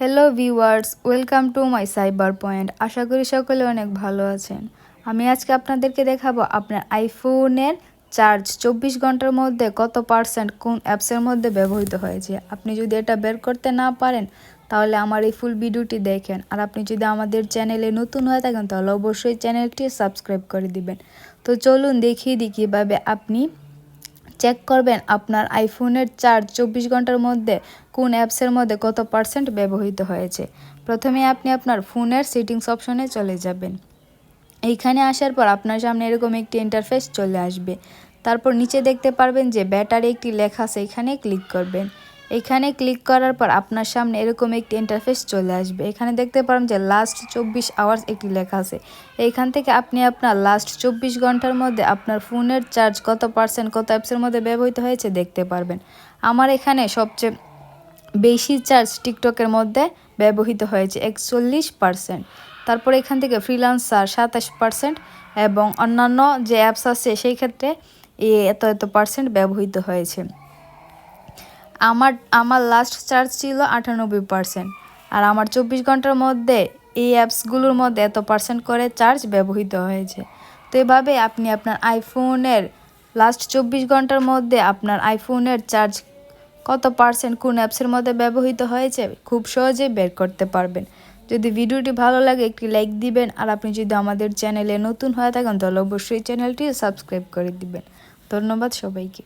Hello viewers welcome to my cyber point আশা করি সকলে অনেক ভালো আছেন। আমি আজকে আপনাদেরকে দেখাবো আপনার আইফোনের চার্জ চব্বিশ ঘণ্টার মধ্যে কত পার্সেন্ট কোন অ্যাপসের মধ্যে ব্যবহৃত হয়েছে। আপনি যদি এটা বের করতে না পারেন, তাহলে আমার এই ফুল ভিডিওটি দেখেন। আর আপনি যদি আমাদের চ্যানেলে নতুন হয়ে থাকেন, তাহলে অবশ্যই চ্যানেলটি সাবস্ক্রাইব করে দিবেন। তো চলুন দেখিয়ে দিই কীভাবে আপনি চেক করবেন আপনার আইফোনের চার্জ চব্বিশ ঘণ্টার মধ্যে কোন অ্যাপসের মধ্যে কত পার্সেন্ট ব্যবহৃত হয়েছে। প্রথমে আপনি আপনার ফোনের সেটিংস অপশনে চলে যাবেন। এইখানে আসার পর আপনার সামনে এরকম একটি ইন্টারফেস চলে আসবে। তারপর নিচে দেখতে পারবেন যে ব্যাটারি একটি লেখা আছে, এখানে ক্লিক করবেন। এখানে ক্লিক করার পর আপনার সামনে এরকম একটি ইন্টারফেস চলে আসবে। এখানে দেখতে পারেন যে লাস্ট চব্বিশ আওয়ার্স একটি লেখা আছে। এইখান থেকে আপনি আপনার লাস্ট চব্বিশ ঘণ্টার মধ্যে আপনার ফোনের চার্জ কত পার্সেন্ট কত অ্যাপসের মধ্যে ব্যবহৃত হয়েছে দেখতে পারবেন। আমার এখানে সবচেয়ে বেশি চার্জ টিকটকের মধ্যে ব্যবহৃত হয়েছে একচল্লিশ পার্সেন্ট তারপর এখান থেকে ফ্রিলান্সার সাতাশ পার্সেন্ট এবং অন্যান্য যে অ্যাপস আছে, সেই ক্ষেত্রে এত এত পার্সেন্ট ব্যবহৃত হয়েছে। আমার আমার লাস্ট চার্জ ছিল আটানব্বই পার্সেন্ট আর আমার চব্বিশ ঘণ্টার মধ্যে এই অ্যাপসগুলোর মধ্যে এত পার্সেন্ট করে চার্জ ব্যবহৃত হয়েছে। তো এভাবে আপনি আপনার আইফোনের লাস্ট চব্বিশ ঘণ্টার মধ্যে আপনার আইফোনের চার্জ কত পার্সেন্ট কোন অ্যাপসের মধ্যে ব্যবহৃত হয়েছে খুব সহজেই বের করতে পারবেন। যদি ভিডিওটি ভালো লাগে একটি লাইক দিবেন, আর আপনি যদি আমাদের চ্যানেলে নতুন হয়ে থাকেন, তাহলে অবশ্যই চ্যানেলটি সাবস্ক্রাইব করে দিবেন। ধন্যবাদ সবাইকে।